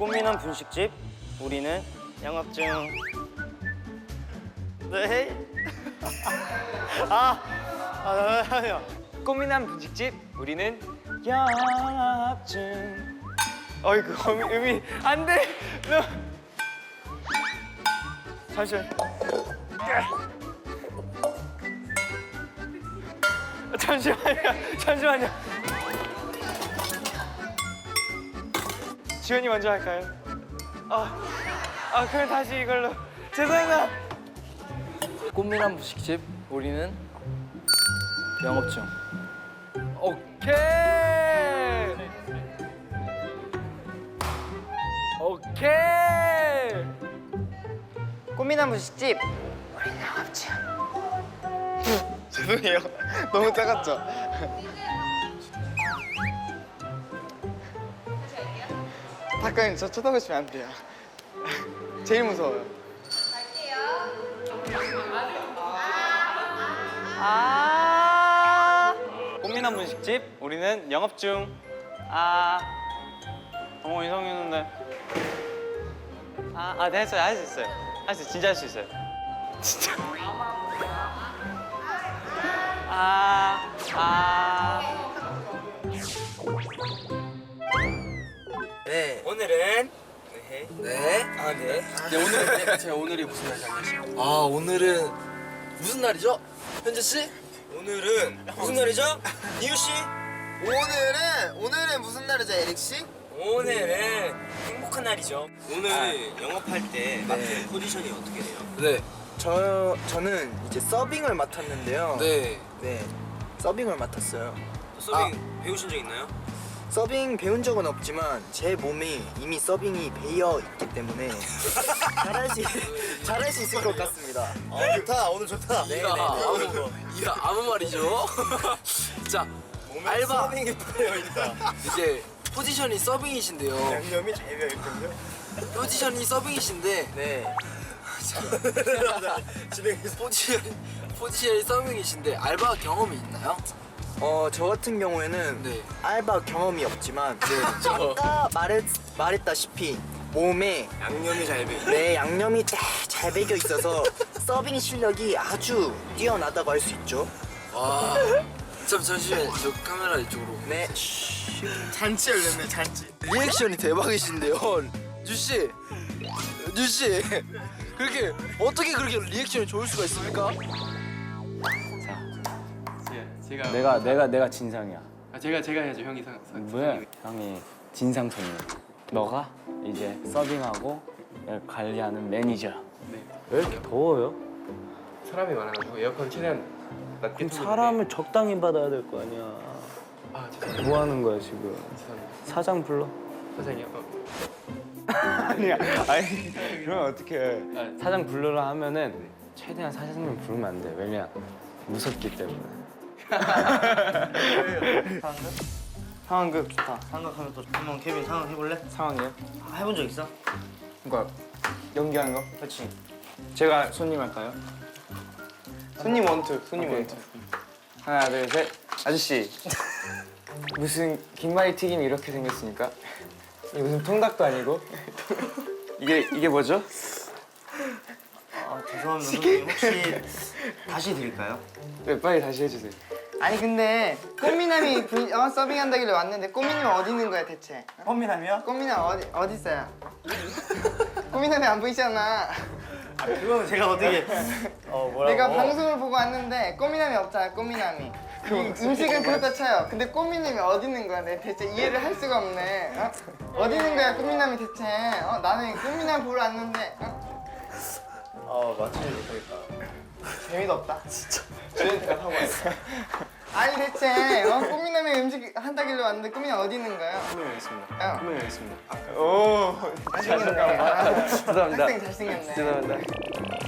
꽃미남 분식집 우리는 중. 네. 아, 아, 아니요. 꽃미남 분식집 우리는 중. 어이구 의미, 의미 안 돼. 너. 잠시만. 잠시만요. 잠시만요. 지현이 먼저 할까요? 아, 아 그럼 다시 이걸로. 죄송합니다. 꽃미남 분식집 우리는 영업 중. 오케이. 오케이. 꽃미남 분식집 죄송해요. 너무 작았죠? 닭가님 저 쳐다보시면 안 돼요. 제일 무서워요. 아. 꽃미남 분식집 우리는 영업 중. 아. 어머 이상했는데. 아, 아, 네, 했어요. 할 수 있어요. 할 수, 진짜 할 수 있어요. 진짜. 아, 아. 네. 오늘은 네. 아 네. 네 오늘은 네, 제가 오늘이 무슨 날인지 알겠어요. 아 오늘은 무슨 날이죠? 현재 씨? 오늘은 무슨 날이죠? 이유 씨? 오늘은 오늘은 무슨 날이죠, 에릭 씨? 오늘은 행복한 날이죠. 오늘 영업할 때 맡은 포지션이 어떻게 돼요? 네. 저 저는 이제 서빙을 맡았는데요. 네. 네, 서빙을 맡았어요. 서빙 배우신 적 있나요? 서빙 배운 적은 없지만 제 몸이 이미 서빙이 배어 있기 때문에 잘할 수 잘할 수 있을 것 같습니다. 아 좋다 오늘 좋다. 네, 이야 네, 아무 네. 이야 아무 말이죠. 자 알바 서빙이 배어 있다. 이제 포지션이 서빙이신데요. 양념이 잘 배어 있군요. 포지션이 서빙이신데 네. 진행해서 포지션 포지션이 서빙이신데 알바 경험이 있나요? 어, 저 같은 경우에는 네. 알바 경험이 없지만 저 아까 말했 말했다시피 몸에 양념이 잘 배어. 내 양념이 딱잘 배겨 있어서 서빙 실력이 아주 뛰어나다고 할 수 있죠. 와. 잠 잠시만 저 카메라 이쪽으로. 네. 잔치 열렸네 잔치. 리액션이 대박이신데요, 주씨. 주씨. 그렇게 어떻게 그렇게 리액션이 좋을 수가 있습니까? 제가 내가 내가 내가 진상이야. 아, 제가 제가 해야죠 형이 상. 상 왜? 형이 진상 손님. 너가 이제 서빙하고 관리하는 매니저. 네. 왜 이렇게 더워요? 사람이 많아가지고 에어컨 최대한 낮게 그럼 사람을 적당히 받아야 될 거 아니야. 아 죄송합니다. 뭐 하는 거야 지금? 죄송합니다. 사장 불러. 사장님. 어, 아니야. 아니 그러면 어떻게? 아, 사장 불러라 하면은 최대한 사장님 부르면 안 돼. 왜냐? 무섭기 때문에. 상황극 좋다. 상황하면 또 한번 케빈 상황 해볼래? 상황이요? 아, 해본 적 있어? 그러니까 연기하는 거? 그렇지. 제가 손님 할까요? 손님 원투. 손님 오케이. 원투. 하나 둘 셋. 아저씨 무슨 김말이 튀김이 이렇게 생겼으니까 이게 무슨 통닭도 아니고 이게 이게 뭐죠? 아 죄송합니다. 선생님 혹시 다시 드릴까요? 네 빨리 다시 해주세요. 아니 근데 꽃미남이 분- 어, 서빙한다길래 왔는데 꽃미남 어디 있는 거야 대체? 어? 펌미남이요? 꽃미남 어디 어디 있어요? 꽃미남이 안 보이잖아. 그거는 제가 어떻게 어 뭐라고? 내가 방송을 보고 왔는데 꽃미남이 없잖아 꽃미남이. 이 음식은 그렇다 쳐요. 근데 꽃미남이 어디 있는 거야? 내 대체 이해를 할 수가 없네. 어? 어디 있는 거야 꽃미남이 대체? 어, 나는 꽃미남 보러 왔는데 어? 어 맞추지 못하겠다. 재미도 없다. 진짜. 저희가 타고 왔어. 아니 대체 어? 꽃미남이 음식 한다길래 왔는데 꽃미남 어디 있는 거야? 분명했습니다. 어. 분명했습니다. 잘생겼네. 죄송합니다. 학생 잘생겼네. 죄송합니다.